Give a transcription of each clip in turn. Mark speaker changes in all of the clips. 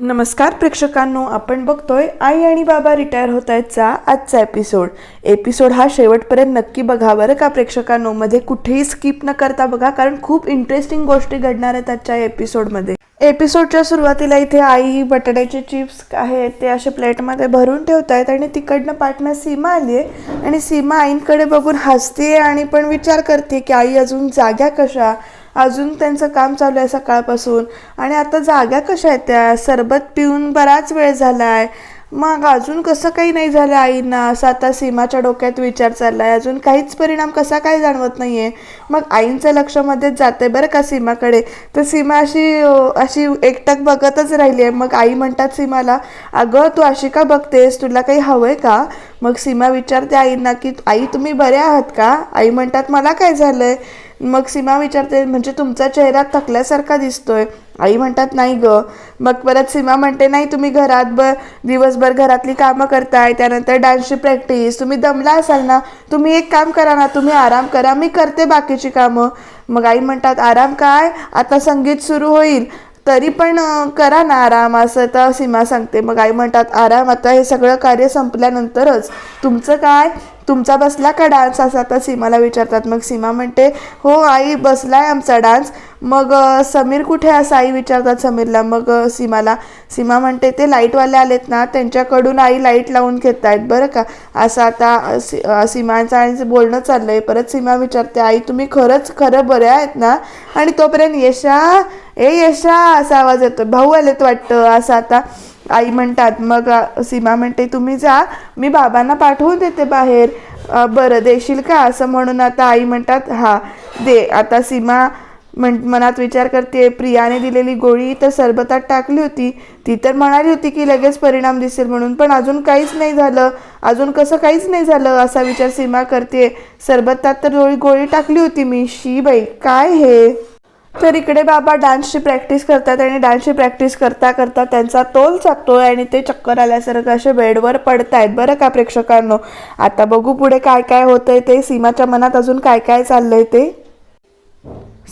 Speaker 1: नमस्कार प्रेक्षकांनो आपण बघतोय आई आणि बाबा रिटायर होत आहेतचा आजचा एपिसोड एपिसोड हा शेवटपर्यंत नक्की बघा बरं का प्रेक्षकांनो मध्ये कुठेही स्किप न करता बघा कारण खूप इंटरेस्टिंग गोष्टी घडणार आहेत आजच्या एपिसोडमध्ये एपिसोडच्या सुरुवातीला इथे आई बटाट्याचे चिप्स आहेत ते असे प्लेटमध्ये भरून ठेवत आहेत आणि तिकडनं पाठनं सीमा आली आहे आणि सीमा आईंकडे बघून हसते आणि पण विचार करते की आई अजून जाग्या कशा? अजून त्यांचं काम चालू आहे सकाळपासून. आणि आता जाग्या कशा आहेत त्या? सरबत पिऊन बराच वेळ झाला आहे मग अजून कसं काही नाही झालं आईंना? असं आता सीमाच्या डोक्यात विचार चालला आहे अजून काहीच परिणाम कसा काय जाणवत नाही आहे मग आईंचं लक्ष मध्येच जाते बरं का सीमाकडे. तर सीमा अशी अशी एकटक बघतच राहिली आहे मग आई म्हणतात सीमाला अगं तू अशी का बघतेस? तुला काही हवं आहे का? मग सीमा विचारते आईंना की आई तुम्ही बरे आहात का? आई म्हणतात मला काय झालंय? मग सीमा विचारते म्हणजे तुमचा चेहरा थकल्यासारखा दिसतोय. आई म्हणतात नाही ग. मग परत सीमा म्हणते नाही तुम्ही घरात ब दिवसभर घरातली कामं करताय त्यानंतर डान्सची प्रॅक्टिस तुम्ही दमला असाल ना तुम्ही एक काम करा ना तुम्ही आराम करा मी करते बाकीची कामं. मग आई म्हणतात आराम काय? आता संगीत सुरू होईल. तरी पण करा ना आराम असं तर सीमा सांगते. मग आई म्हणतात आराम आता हे सगळं कार्य संपल्यानंतरच. तुमचं काय? तुमचा बसला का डान्स? असं आता सीमाला विचारतात. मग सीमा म्हणते हो आई बसला आहे आमचा डान्स. मग समीर कुठे आहे असं आई विचारतात समीरला. मग सीमाला सीमा म्हणते ते लाईटवाले आलेत ना त्यांच्याकडून आई लाइट लावून घेत आहेत बरं का? असं आता सी- सीमांचं आणि बोलणं चाललं आहे परत सीमा विचारते आई तुम्ही खरंच खरं बरे आहेत ना? आणि तोपर्यंत यशा ए यशा असा आवाज येतो भाऊ आलेत वाटतं असं आता आई म्हणतात मग सीमा म्हणते तुम्ही जा मी बाबांना पाठवून देते बाहेर. बरं देशील का? असं म्हणून आता आई म्हणतात हा दे. आता सीमा म्हण मनात विचार करते प्रियाने दिलेली गोळी तर सरबतात टाकली होती. ती तर म्हणाली होती की लगेच परिणाम दिसेल म्हणून पण अजून काहीच नाही झालं. अजून कसं काहीच नाही झालं? असा विचार सीमा करते सरबतात तर गोळी गोळी टाकली होती मी. शी बाई काय हे? तर इकडे बाबा डान्सची प्रॅक्टिस करतात आणि डान्सची प्रॅक्टिस करता करता त्यांचा तोल चाकतोय आणि ते चक्कर आल्यासारखं असे बेडवर पडतायत. बरं का प्रेक्षकांनो? आता बघू पुढे काय काय होतंय ते. सीमाच्या मनात अजून काय काय चाललंय ते.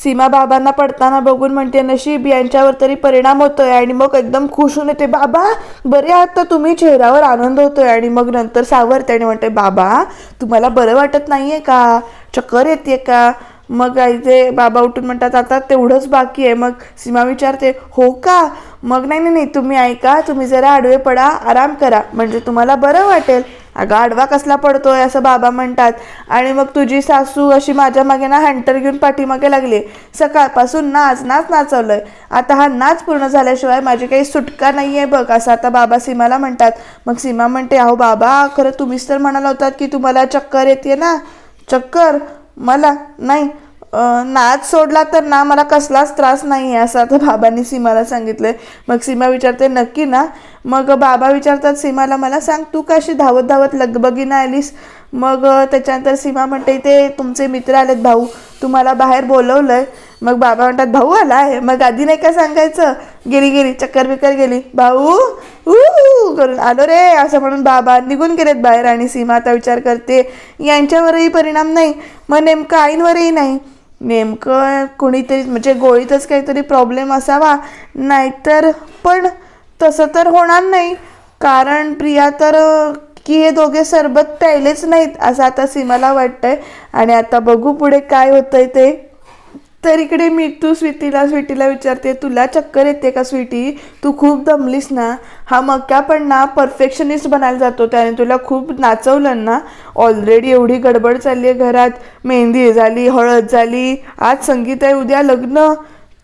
Speaker 1: सीमा बाबांना पडताना बघून म्हणते नशीब यांच्यावर तरी परिणाम होतोय आणि मग एकदम खुश होऊन येते. बाबा बरे आहात तर तुम्ही? चेहऱ्यावर आनंद होतोय. आणि मग नंतर सावरते आणि म्हणते बाबा तुम्हाला बरं वाटत नाहीये का? चक्कर येते का? मग आई ते बाबा उठून म्हणतात आता तेवढंच बाकी आहे. मग सीमा विचारते हो का? मग नाही नाही नाही तुम्ही ऐका तुम्ही जरा आडवे पडा आराम करा म्हणजे तुम्हाला बरं वाटेल. अगं आडवा कसला पडतोय? असं बाबा म्हणतात. आणि मग तुझी सासू अशी माझ्या मागे ना हँटर घेऊन पाठीमागे लागली. सकाळपासून नाच नाच नाचवलंय. आता हा नाच पूर्ण झाल्याशिवाय माझी काही सुटका नाही आहे बघ असं आता बाबा सीमाला म्हणतात. मग सीमा म्हणते अहो बाबा खरं तुम्हीच तर म्हणाला होतात की तुम्हाला चक्कर येते ना? चक्कर? मला नाही. नाच सोडला तर ना मला कसलाच त्रास नाही आहे असं आता बाबांनी सीमाला सांगितलंय. मग सीमा विचारते नक्की ना? मग बाबा विचारतात सीमाला मला सांग तू कशी धावत धावत लगबगीनं आलीस? मग त्याच्यानंतर सीमा म्हणते ते तुमचे मित्र आलेत भाऊ तुम्हाला बाहेर बोलवलंय. मग बाबा म्हणतात भाऊ आला आहे. मग आधी नाही का सांगायचं? गेली गेली चक्कर बिक्कर गेली. भाऊ ऊ करून आलो रे असं म्हणून बाबा निघून गेलेत बाहेर आणि सीमा आता विचार करते. यांच्यावरही परिणाम नाही. मग नेमकं आईंवरही नाही. नेमकं कोणीतरी म्हणजे गोळीतच काहीतरी प्रॉब्लेम असावा. नाहीतर पण तसं तर होणार नाही. कारण प्रिया तर की हे दोघे सरबत प्यायलेच नाहीत असं आता सीमाला वाटतंय. आणि आता बघू पुढे काय होतंय ते. तर इकडे मी तू स्वीटीला स्वीटीला विचारते तुला चक्कर येते का स्वीटी? तू खूप दमलीस ना? हा मक्का पण ना परफेक्शनिस्ट बनायला जातो त्याने. तुला खूप नाचवलं ना? ऑलरेडी एवढी गडबड चालली आहे घरात. मेहंदी झाली हळद झाली आज संगीत आहे उद्या लग्न.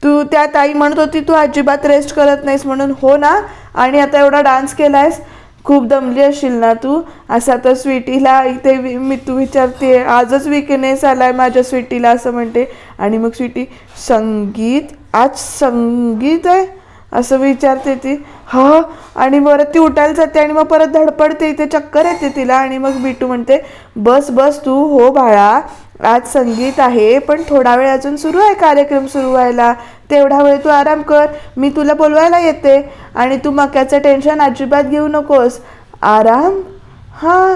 Speaker 1: तू त्या ताई म्हणत होती तू अजिबात रेस्ट करत नाहीस म्हणून. हो ना? आणि आता एवढा डान्स केला आहेस खूप दमली असशील ना तू? असं आता स्वीटीला इथे मी तू विचारते आजच विकनेस आलाय माझ्या स्वीटीला असं म्हणते. आणि मग स्वीटी संगीत? आज संगीत आहे? असं विचारते ती. हा आणि परत ती उठायला जाते आणि मग परत धडपडते इथे चक्कर येते तिला. आणि मग बिटू म्हणते बस बस तू हो बाळा. आज संगीत आहे पण थोडा वेळ अजून सुरू आहे कार्यक्रम सुरू व्हायला. तेवढा वेळ तू आराम कर. मी तुला बोलवायला येते. आणि तू मक्याचं टेन्शन अजिबात घेऊ नकोस. आराम? हां.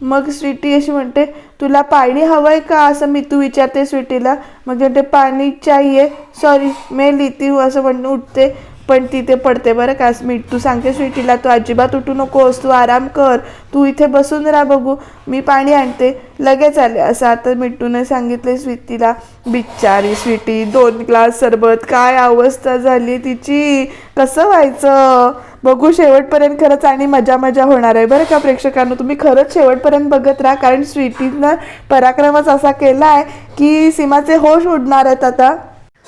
Speaker 1: मग स्वीटी अशी म्हणते तुला पाणी हवं आहे का? असं मी तू विचारते स्वीटीला. मग म्हणते पाणी चाहिये. सॉरी मैं लिहिती हूँ असं म्हणून उठते. पण तिथे पडते बरं का स्वीट तू सांगते स्वीटीला तू अजिबात उठू नकोस तू आराम कर. तू इथे बसून राहा बघू. मी पाणी आणते. लगेच आले. असं आता मिट्टूने सांगितले स्वीटीला. बिचारी स्वीटी दोन ग्लास सरबत. काय अवस्था झाली तिची? कसं व्हायचं? बघू शेवटपर्यंत खरंच आणि मजा मजा होणार आहे. बरं का प्रेक्षकांनो? तुम्ही खरंच शेवटपर्यंत बघत राहा. कारण स्वीटीनं पराक्रमच असा केला आहे की सीमाचे होश उडणार आहेत आता.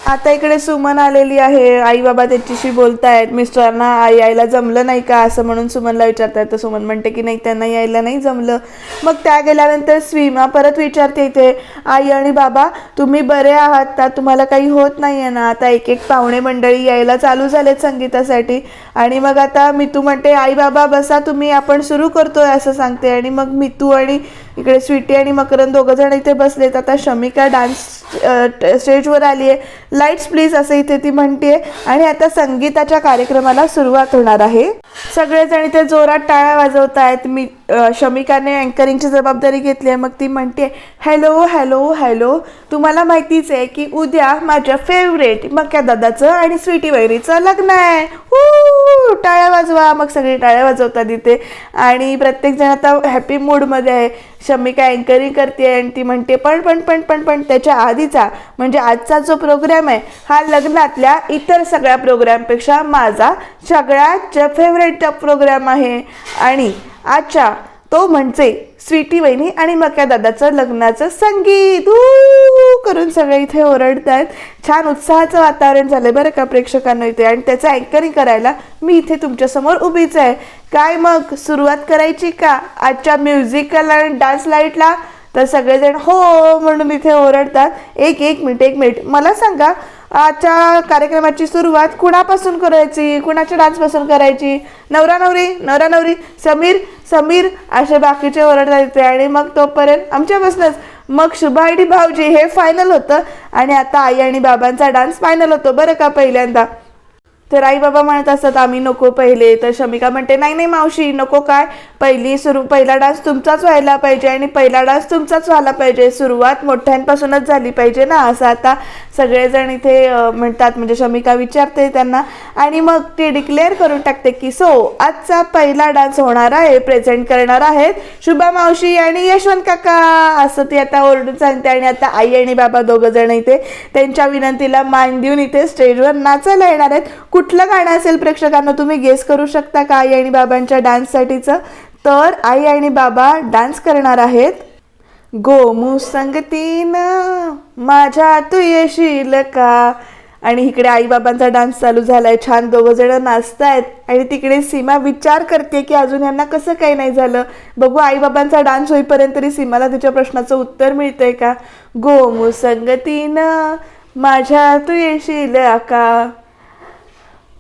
Speaker 1: आता इकडे सुमन आलेली आहे. आई बाबा त्याच्याशी बोलतायत. मिस्टरांना आई यायला जमलं नाही का? असं म्हणून सुमनला विचारतायत. तर सुमन म्हणते की नाही त्यांना यायला नाही जमलं. मग त्या गेल्यानंतर स्वीमा परत विचारते इथे आई आणि बाबा तुम्ही बरे आहात का? तुम्हाला काही होत नाही आहे ना? आता एक एक पाहुणे मंडळी यायला चालू झालेत संगीतासाठी. आणि मग आता मितू म्हणते आई बाबा बसा तुम्ही आपण सुरू करतोय असं सांगते. आणि मग मितू आणि इकडे स्वीटी आणि मकरंद दोघं जण इथे बसलेत. आता शमिका डान्स स्टेजवर आली आहे. लाईट्स प्लीज असं इथे ती म्हणते आणि आता संगीताच्या कार्यक्रमाला सुरुवात होणार आहे. सगळेजण इथे जोरात टाळ्या वाजवत आहेत मी शमिकाने अँकरिंगची जबाबदारी घेतली आहे. मग ती म्हणते हॅलो हॅलो हॅलो तुम्हाला माहितीच आहे की उद्या माझ्या फेवरेट मक्या दादाचं आणि स्वीटी वैरीचं लग्न आहे. हू टाळ्या वाजवा. मग सगळी टाळ्या वाजवतात इथे. आणि प्रत्येकजण आता हॅपी मूडमध्ये आहे. शमिका अँकरिंग करते आणि ती म्हणते पण पण पण पण पण त्याच्या आधीचा म्हणजे आजचा जो प्रोग्राम आहे हा लग्नातल्या इतर सगळ्या प्रोग्रामपेक्षा माझा सगळ्यात फेवरेट प्रोग्राम आहे. आणि अच्छा तो म्हणजे स्वीटी वहिनी आणि मक्या दादाचं लग्नाचं संगीत. ऊ करून सगळे इथे ओरडत आहेत छान उत्साहाचं वातावरण झालंय बरं का प्रेक्षकांना इथे. आणि त्याचं अँकरिंग करायला मी इथे तुमच्यासमोर उभीच आहे. काय मग सुरुवात करायची का? आजच्या म्युझिकल आणि डान्स लाईटला तर सगळेजण हो, हो, हो म्हणून इथे ओरडतात. एक एक मिनिट एक मिनिट. मला सांगा आजच्या कार्यक्रमाची सुरुवात कुणापासून करायची? कुणाच्या डान्सपासून करायची? नवरा नवरी? नवरा नवरी? समीर समीर असे बाकीचे ओरडतात इथे. आणि मग तोपर्यंत आमच्यापासूनच. मग शुभा आणि भाऊजी हे फायनल होतं. आणि आता आई आणि बाबांचा डान्स फायनल होतो. बरं का पहिल्यांदा? तर आई बाबा म्हणत असतात आम्ही नको पहिले. तर शमिका म्हणते नाही नाही मावशी नको काय. पहिली सुरू पहिला डान्स तुमचाच व्हायला पाहिजे आणि पहिला डान्स तुमचाच व्हायला पाहिजे. सुरुवात मोठ्यांपासूनच झाली पाहिजे ना. असं आता सगळेजण इथे म्हणतात म्हणजे शमिका विचारते त्यांना. आणि मग ते डिक्लेअर करून टाकते की सो आजचा पहिला डान्स होणार आहे प्रेझेंट करणार आहेत शुभा मावशी आणि यशवंत काका. असं ती आता ओरडून सांगते आणि आता आई आणि बाबा दोघं जण इथे त्यांच्या विनंतीला मान देऊन इथे स्टेजवर नाचायला येणार आहेत. कुठलं गाणं असेल प्रेक्षकांना तुम्ही गेस करू शकता का? आई आणि बाबांच्या डान्ससाठीचं तर आई आणि बाबा डान्स करणार आहेत. गोमू संगतीन माझ्या तू येशील का? आणि इकडे आईबाबांचा डान्स चालू झालाय. छान दोघं जण नाचतायत. आणि तिकडे सीमा विचार करते की अजून यांना कसं काही नाही झालं. बघू आईबाबांचा डान्स होईपर्यंत तरी सीमाला तिच्या प्रश्नाचं उत्तर मिळतंय का? गोमू संगतीनं माझ्या तू येशील का?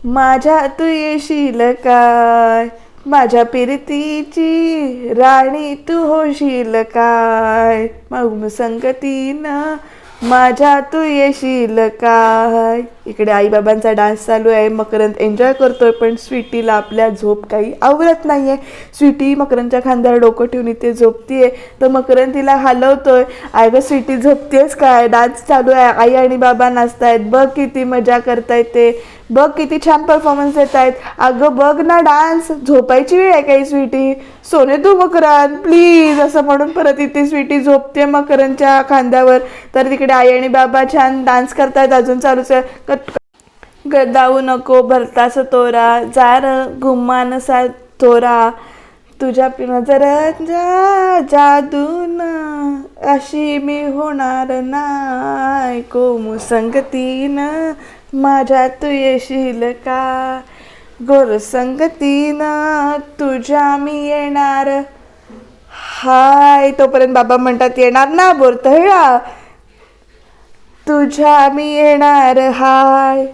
Speaker 1: माझ्या तू येशील काय? माझ्या पिरतीची राणी तू होशील काय? मग संगतीनं माझ्या तू येशील काय? इकडे आईबाबांचा डान्स चालू आहे. मकरंद एन्जॉय करतोय पण स्वीटीला आपल्या झोप काही आवडत नाहीये. स्वीटी मकरंदच्या खांद्यावर डोकं ठेवून इथे झोपतीये. तर मकरंद तिला हलवतोय. आय गं स्वीटी झोपतेस काय? डान्स चालू आहे. आई आणि बाबा नाचतायत. बघ किती मजा करतायत ते. बघ किती छान परफॉर्मन्स देत आहेत. अगं बघ ना डान्स झोपायची वेळ आहे काही स्वीटी सोने तू मकरान प्लीज असं म्हणून परत इथे स्वीटी झोपते मकरांच्या खांद्यावर. तर तिकडे आई आणि बाबा छान डान्स करतायत. अजून चालूच आहे. कट- गदावू नको भरतास तोरा. जार गुम्मानसा तोरा. तुझ्या नजर जा जादून अशी मी होणार नाही. कोमू संगतीनं माझ्या तू येशील का? गोर संगतीनं तुझ्या मी येणार. हाय तोपर्यंत बाबा म्हणतात येणार ना बोरतळा तुझ्या मी येणार हाय.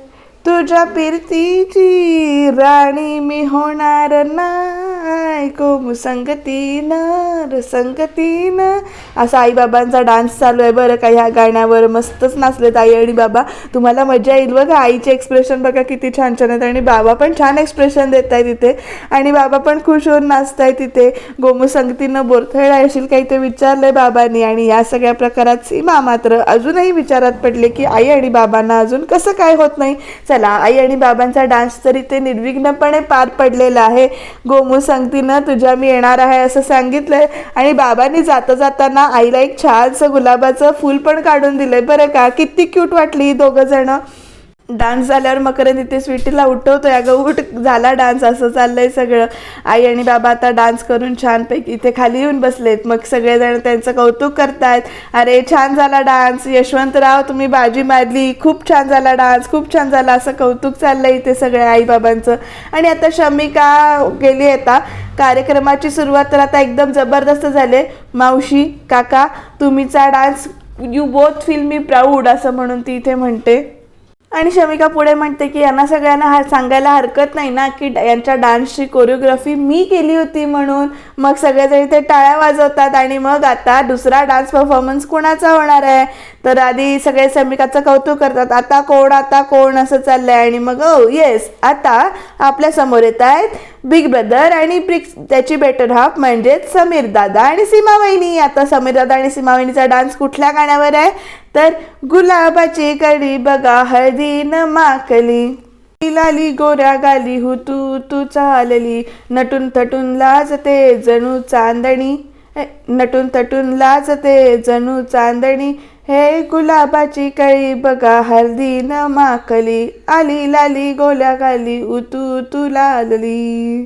Speaker 1: तुझ्या पिरतीची राणी मी होणार नाय कोम संगतीनं संगतीन. संगतीनं असा आईबाबांचा डान्स चालू आहे बरं का ह्या गाण्यावर. मस्तच नाचलेत आई आणि बाबा. तुम्हाला मजा येईल बघा आईचे एक्सप्रेशन बघा किती छान छान आहेत आणि बाबा पण छान एक्सप्रेशन देत आहे तिथे आणि बाबा पण खुश होऊन नाचताय तिथे गोमू संगतीनं बोरथळा येशील काही ते विचारलंय बाबांनी. आणि या सगळ्या प्रकारात सीमा मात्र अजूनही विचारात पडले की आई आणि बाबांना अजून कसं काय होत नाही? चला. आई आणि बाबांचा डान्स तरी ते निर्विघ्नपणे पार पडलेला आहे. गोमू सांगतीनं तुझ्या मी येणार आहे असं सांगितलंय. आणि बाबांनी जाता जाताना आईला एक छानसं गुलाबाचं फूल पण काढून दिलंय. बरं का? किती क्यूट वाटली दोघं जण. डान्स झाल्यावर मकरंद इथे स्वीटीला उठवतोय. अगं उठ झाला डान्स असं चाललंय सगळं. आई आणि बाबा आता डान्स करून छानपैकी इथे खाली येऊन बसलेत. मग सगळेजण त्यांचं कौतुक करतायत. अरे छान झाला डान्स. यशवंतराव तुम्ही बाजी मारली. खूप छान झाला डान्स खूप छान झाला. असं कौतुक चाललंय इथे सगळ्या आईबाबांचं. आणि आता शमिका गेली आता. कार्यक्रमाची सुरुवात तर आता एकदम जबरदस्त झाले मावशी काका तुम्हीचा dance you both feel me proud असं म्हणून ती इथे म्हणते. आणि शमिका पुढे म्हणते की यांना सगळ्यांना हा सांगायला हरकत नाही ना की ड- यांच्या डान्सची कोरिओग्राफी मी केली होती म्हणून. मग सगळेजण इथे टाळ्या वाजवतात आणि मग आता दुसरा डान्स परफॉर्मन्स कोणाचा होणार आहे? तर आधी सगळे शमिकाचं कौतुक करतात. आता कोण आता कोण असं चाललंय? आणि मग oh, ओ येस आता आपल्यासमोर येत आहेत बिग ब्रदर आणि प्रिक्स त्याची बेटर हाफ म्हणजेच समीर दादा आणि सीमा वहिनी. आता समीर दादा आणि सीमा वहिनीचा डान्स कुठल्या गाण्यावर आहे? तर गुलाबाची कडी बघा हळदी न माकली लाली गोऱ्या गाली हु तू तू चालली. नटून थटून लाजते जणू चांदणी. नटून थटून लाजते जणू चांदणी. हे गुलाबाची कळी बघा हळदी न माकली आली लाली गोल्या गाली उतू तू लालली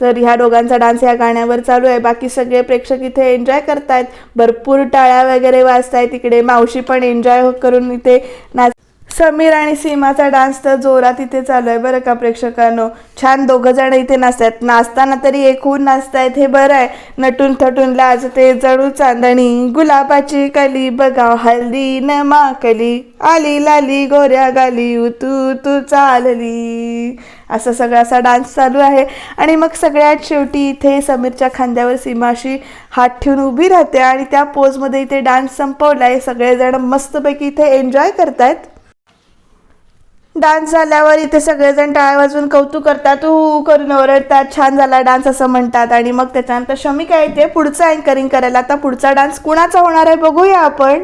Speaker 1: तर ह्या दोघांचा डान्स या गाण्यावर चालू आहे. बाकी सगळे प्रेक्षक इथे एन्जॉय करतायत. भरपूर टाळ्या वगैरे वाजतायत. तिकडे मावशी पण एन्जॉय करून इथे नाच समीर आणि सीमाचा डान्स तर जोरात इथे चालू आहे बरं का प्रेक्षकांनो. छान दोघं जण इथे नाचतात नाचताना तरी एकूण नाचतायत हे बरं आहे. नटून थटून लाज ते जळू चांदणी गुलाबाची कली बघा हल्दी न माकली आली लाली गोऱ्या गाली उतू तू चालली. असं सगळा असा डान्स चालू आहे. आणि मग सगळ्यात शेवटी इथे समीरच्या खांद्यावर सीमाशी हात ठेवून उभी राहते आणि त्या पोजमध्ये इथे डान्स संपवलाय सगळेजण मस्तपैकी इथे एन्जॉय करतायत. डान्स झाल्यावर इथे सगळेजण टाळ्या वाजून कौतुक करतात ऊ करून ओरडतात छान झाला डान्स असं म्हणतात. आणि मग त्याच्यानंतर शमिका येते पुढचं अँकरिंग करायला. आता पुढचा डान्स कुणाचा होणार आहे बघूया आपण.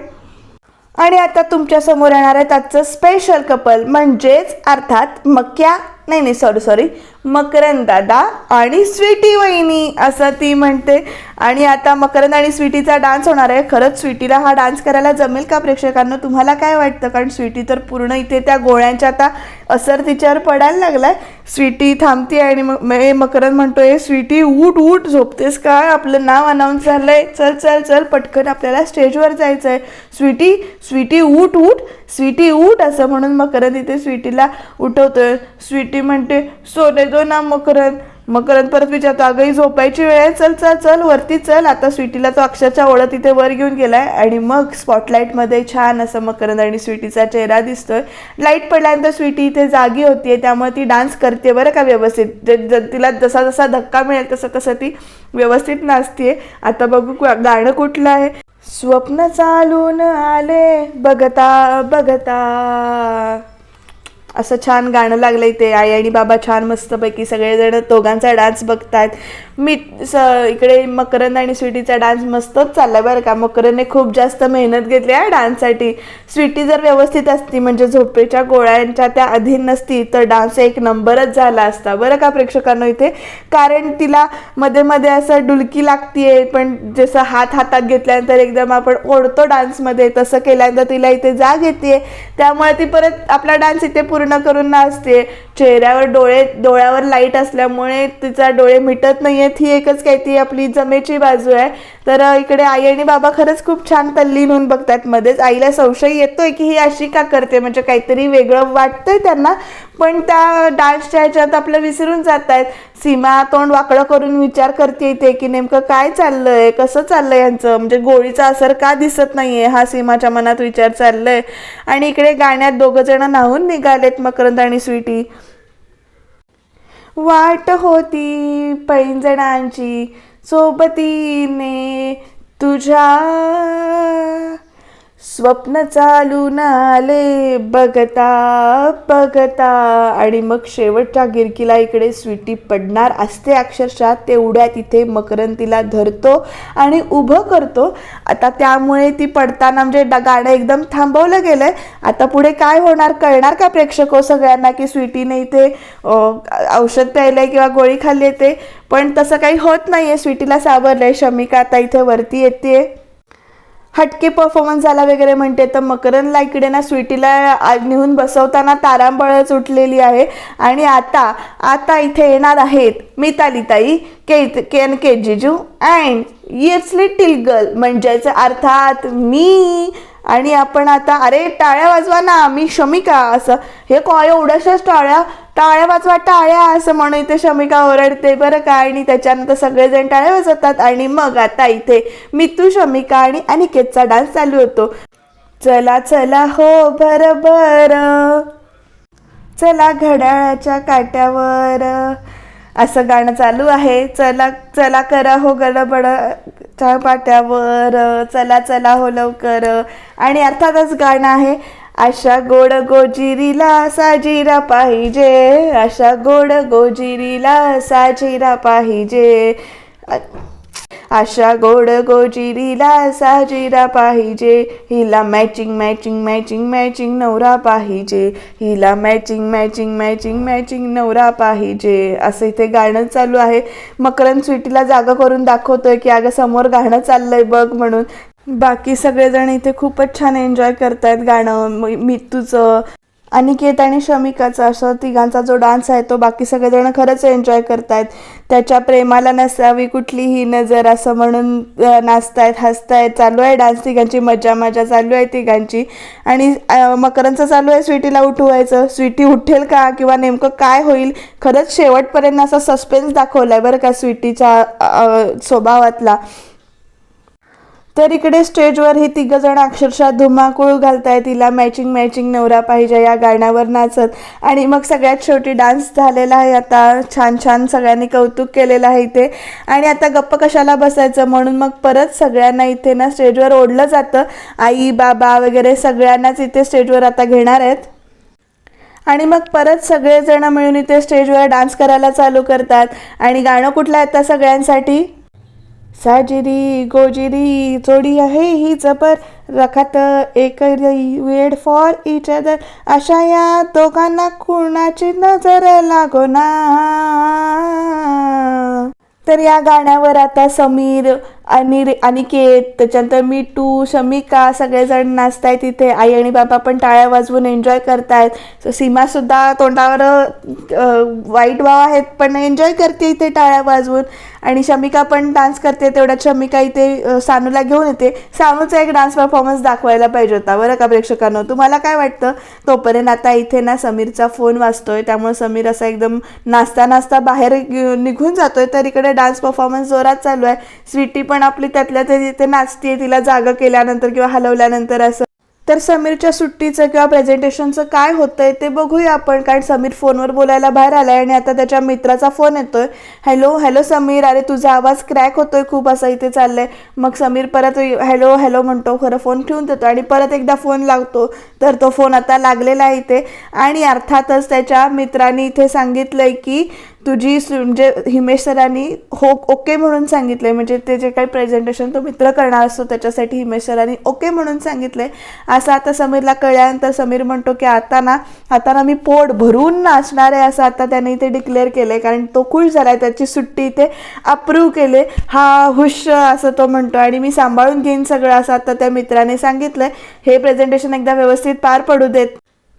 Speaker 1: आणि आता तुमच्यासमोर येणार आहे त्याचं स्पेशल कपल म्हणजेच अर्थात मक्या नाही नाही सॉरी सॉरी मकरंद दादा आणि स्वीटी वहिनी असं ती म्हणते. आणि आता मकरंद आणि स्वीटीचा डान्स होणार आहे. खरंच स्वीटीला हा डान्स करायला जमेल का प्रेक्षकांना? तुम्हाला काय वाटतं? कारण स्वीटी तर पूर्ण इथे त्या गोळ्यांच्या आता असर तिच्यावर पडायला लागलाय. स्वीटी थांबते आणि मग मे- मकरंद म्हणतोय स्वीटी उठ उठ झोपतेस का? आपलं नाव अनाऊन्स झालंय. चल चल चल पटकन आपल्याला स्टेजवर जायचं आहे स्वीटी स्वीटी उठ उठ स्वीटी उठ असं म्हणून मकरंद इथे स्वीटीला उठवतोय. स्वीटी म्हणते सोने दो ना मकरंद. मकरंद परत विचारतो अगं झोपायची वेळ आहे? चल चल चल वरती चल. आता स्वीटीला तो अक्षरच्या ओळख तिथे वर घेऊन गेलाय आणि मग स्पॉटलाईटमध्ये छान असं मकरंद आणि स्वीटीचा चेहरा दिसतोय. लाइट पडल्यानंतर स्वीटी इथे जागी होतीये त्यामुळे ती डान्स करते बरं का व्यवस्थित. ज- ज- तिला जसा जसा धक्का मिळेल तसं तसं ती व्यवस्थित नाचतीये. आता बघू कु- गाणं कुठलं आहे? स्वप्न चालून आले बघता बघता. असं छान गाणं लागलं इथे आई आणि बाबा छान मस्तपैकी सगळेजण दोघांचा डान्स बघतायत. मी स इकडे मकरंद आणि स्वीटीचा डान्स मस्तच चाललाय बरं का. मकरंदने खूप जास्त मेहनत घेतली आहे डान्ससाठी. स्वीटी जर व्यवस्थित असती म्हणजे झोपेच्या गोळ्यांच्या त्या अधीन नसती तर डान्स एक नंबरच झाला असता. बरं का प्रेक्षकांना इथे? कारण तिला मध्ये मध्ये असं डुलकी लागतीये पण जसं हात हातात घेतल्यानंतर एकदम आपण ओढतो डान्समध्ये तसं केल्यानंतर तिला इथे जाग येते त्यामुळे ती परत आपला डान्स इथे पूर्ण करून नाचते. चेहऱ्यावर डोळे डोळ्यावर लाइट असल्यामुळे तिचा डोळे मिटत नाहीयेत. ही एकच काही ती आपली जमेची बाजू आहे. तर इकडे आई आणि बाबा खरंच खूप छान तल्लीन होऊन बघतात. मध्येच आईला संशय येतोय की ही अशी का करते? म्हणजे काहीतरी वेगळं वाटतंय त्यांना. पण त्या डान्सच्या ह्याच्यात आपलं विसरून जात आहेत सीमा तोंड वाकडं करून विचार करते इथे की नेमकं काय चाललंय? कसं चाललंय यांचं म्हणजे गोळीचा असर का दिसत नाहीये? हा सीमाच्या मनात विचार चाललंय. आणि इकडे गाण्यात दोघं जण नाहून निघालेत मकरंद आणि स्वीटी. वाट होती पैंजणांची. सोबतीने तुझ्या स्वप्न चालून आले बघता बघता. आणि मग शेवटच्या गिरकीला इकडे स्वीटी पडणार असते अक्षरशः. तेवढ्या तिथे मकरंतीला धरतो आणि उभं करतो. आता त्यामुळे ती पडताना म्हणजे गाणं एकदम थांबवलं गेलंय. आता पुढे काय होणार कळणार का प्रेक्षक सगळ्यांना की स्वीटीने इथे औषध प्यायलंय किंवा गोळी खाल्ली ते? पण तसं काही होत नाहीये. स्वीटीला सावरलंय. शमिका आता इथे वरती येते हटके परफॉर्मन्स झाला वगैरे म्हणते तर मकरनला इकडे ना स्वीटीला नेऊन बसवताना तारांबळच उठलेली आहे. आणि आता आता इथे येणार आहेत मितालीताई के केन के जिजू अँड इट्स लिटिल गर्ल म्हणजेच अर्थात मी. आणि आपण आता अरे टाळ्या वाजवा ना मी शमिका असं. हे कॉ एवढ्याशाच टाळ्या टाळ्या वाजवा टाळ्या असं म्हणून इथे शमिका ओरडते. बरं का आणि त्याच्यानंतर सगळेजण टाळ्या वाजवतात. आणि मग आता इथे मितू शमिका आणि अनिकेतचा डान्स चालू होतो. चला चला हो बर बर चला घड्याळाच्या काट्यावर. असं गाणं चालू आहे. चला चला करा हो गडबड च्या पाट्यावर. चला चला हो लवकर. आणि अर्थातच गाणं आहे. अशा गोड गोजिरीला साजिरा पाहिजे. अशा गोड गोजिरीला साजिरा पाहिजे. अशा गोड गोजिरीला साजिरा पाहिजे. हिला मॅचिंग मॅचिंग मॅचिंग मॅचिंग नवरा पाहिजे. हिला मॅचिंग मॅचिंग मॅचिंग मॅचिंग नवरा पाहिजे. असं इथे गाणं चालू आहे. मकरन स्वीटीला जागा करून दाखवतोय की अगं समोर गाणं चाललंय बघ म्हणून. बाकी सगळेजण इथे खूपच छान एन्जॉय करतायत गाणं मितूचं अनिकेत आणि शमिकाचा असं तिघांचा जो डान्स आहे तो बाकी सगळेजण खरंच एन्जॉय करतायत. त्याच्या प्रेमाला नसावी कुठलीही नजर असं म्हणून नाचतायत हसतायत. चालू आहे डान्स तिघांची मजा मजा चालू आहे तिघांची. आणि मकरांचं चालू आहे स्वीटीला उठवायचं. स्वीटी उठेल का? किंवा नेमकं काय होईल? खरंच शेवटपर्यंत असा सस्पेन्स दाखवलाय बरं का स्वीटीच्या स्वभावातला. तर इकडे स्टेजवर ही तिघ जण अक्षरशः धुमाकूळ घालताय तिला मॅचिंग मॅचिंग नवरा पाहिजे या गाण्यावर नाचत. आणि मग सगळ्यात शेवटी डान्स झालेला आहे. आता छान छान सगळ्यांनी कौतुक केलेलं आहे इथे. आणि आता गप्प कशाला बसायचं? म्हणून मग परत सगळ्यांना इथे ना स्टेजवर ओढलं जातं. आई बाबा वगैरे सगळ्यांनाच इथे स्टेजवर आता घेणार आहेत. आणि मग परत सगळेजण मिळून इथे स्टेजवर डान्स करायला चालू करतात. आणि गाणं कुठलं आहे आता सगळ्यांसाठी? साजिरी गोजिरी जोडी आहे ही जबर. रखात एक वेड फॉर इच अदर अशा या दोघांना कुणाची नजर लागो ना. तर या गाण्यावर आता समीर आणि अनिकेत त्याच्यानंतर मी टू शमिका सगळेजण नाचतायत तिथे आई आणि बाबा पण टाळ्या वाजवून एन्जॉय करतायत. सीमा सुद्धा तोंडावर वाईट भाव आहेत पण एन्जॉय करते इथे टाळ्या वाजवून. आणि शमिका पण डान्स करते तेवढ्यात. शमिका इथे सानूला घेऊन येते. सानूचा एक डान्स परफॉर्मन्स दाखवायला पाहिजे होता बरं का प्रेक्षकांनो? तुम्हाला काय वाटतं? तोपर्यंत आता इथे ना समीरचा फोन वाजतोय. त्यामुळे समीर असा एकदम नाचता नाचता बाहेर निघून जातोय. तर इकडे डान्स परफॉर्मन्स जोरात चालू आहे. स्वीटी पण आपली त्यातल्या तरी तिथे नाचते तिला जागा केल्यानंतर किंवा हलवल्यानंतर असं. तर समीरच्या सुट्टीचं किंवा प्रेझेंटेशनचं काय होतंय ते बघूया आपण. कारण समीर फोनवर बोलायला बाहेर आलाय आणि आता त्याच्या मित्राचा फोन येतोय. Hello hello Sameer. अरे तुझा आवाज क्रॅक होतोय खूप असं इथे चाललंय. मग समीर परत हॅलो हॅलो म्हणतो. खरं फोन ठेवून देतो आणि परत एकदा फोन लागतो तर तो फोन आता लागलेला आहे इथे. आणि अर्थातच त्याच्या मित्रांनी इथे सांगितलंय की तुझी सु- म्हणजे हिमेश सरांनी हो ओके म्हणून सांगितलंय. म्हणजे ते जे काही प्रेझेंटेशन तो मित्र करणार असतो त्याच्यासाठी हिमेश सरांनी ओके म्हणून सांगितलंय. असं आता समीरला कळल्यानंतर समीर म्हणतो की आता ना आता ना मी पोट भरून नाचणार आहे असं आता त्याने इथे डिक्लेअर केलंय. कारण तो खुश झालाय त्याची सुट्टी इथे अप्रूव्ह केले. हा हुश असं तो म्हणतो. आणि मी सांभाळून घेईन सगळं असं आता त्या मित्राने सांगितलंय. हे प्रेझेंटेशन एकदा व्यवस्थित पार पडू देत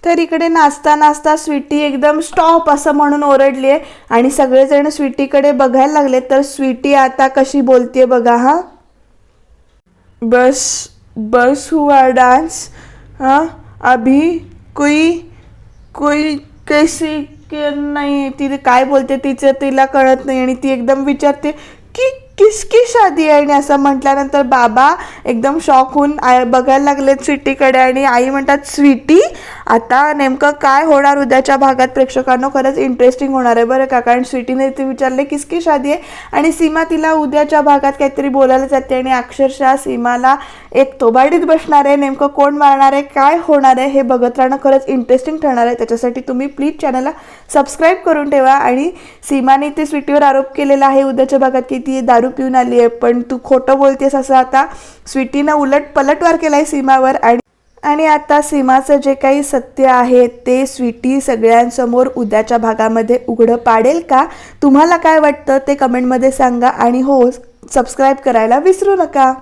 Speaker 1: तर इकडे नाचता नाचता स्वीटी एकदम स्टॉप असं म्हणून ओरडली आहे आणि सगळेजण स्वीटीकडे बघायला लागले तर स्वीटी आता कशी बोलतेय बघा हा? बस बस हुआ डान्स हा? अभी कोई कोई कैसे के नाही तिथे काय बोलते तिचं तिला कळत नाही आणि ती एकदम विचारते की किसकी शादी आहे? आणि असं म्हटल्यानंतर बाबा एकदम शॉक होऊन आय बघायला लागलेत स्वीटीकडे आणि आई म्हणतात स्वीटी आता नेमकं काय होणार? उद्याच्या भागात प्रेक्षकांना खरंच इंटरेस्टिंग होणार आहे बरं का? कारण स्वीटीने ते विचारले किसकी शादी आहे? आणि सीमा तिला उद्याच्या भागात काहीतरी बोलायला जाते आणि अक्षरशः सीमाला एक तोबाडीत बसणार आहे. नेमकं कोण मारणार आहे? काय होणार आहे? हे बघत राहणं खरंच इंटरेस्टिंग ठरणार आहे. त्याच्यासाठी तुम्ही प्लीज चॅनलला सबस्क्राईब करून ठेवा. आणि सीमाने ते स्वीटीवर आरोप केलेला आहे उद्याच्या भागात की ती दारू पिऊन आली आहे पण तू खोटं बोलतेस असं आता स्वीटीनं उलट पलटवार केला आहे सीमावर आणि आणि आता सीमाचं जे काही सत्य आहे ते स्वीटी सगळ्यांसमोर उद्याच्या भागामध्ये उघडं पाडेल का? तुम्हाला काय वाटतं ते कमेंटमध्ये सांगा आणि हो सबस्क्राईब करायला विसरू नका.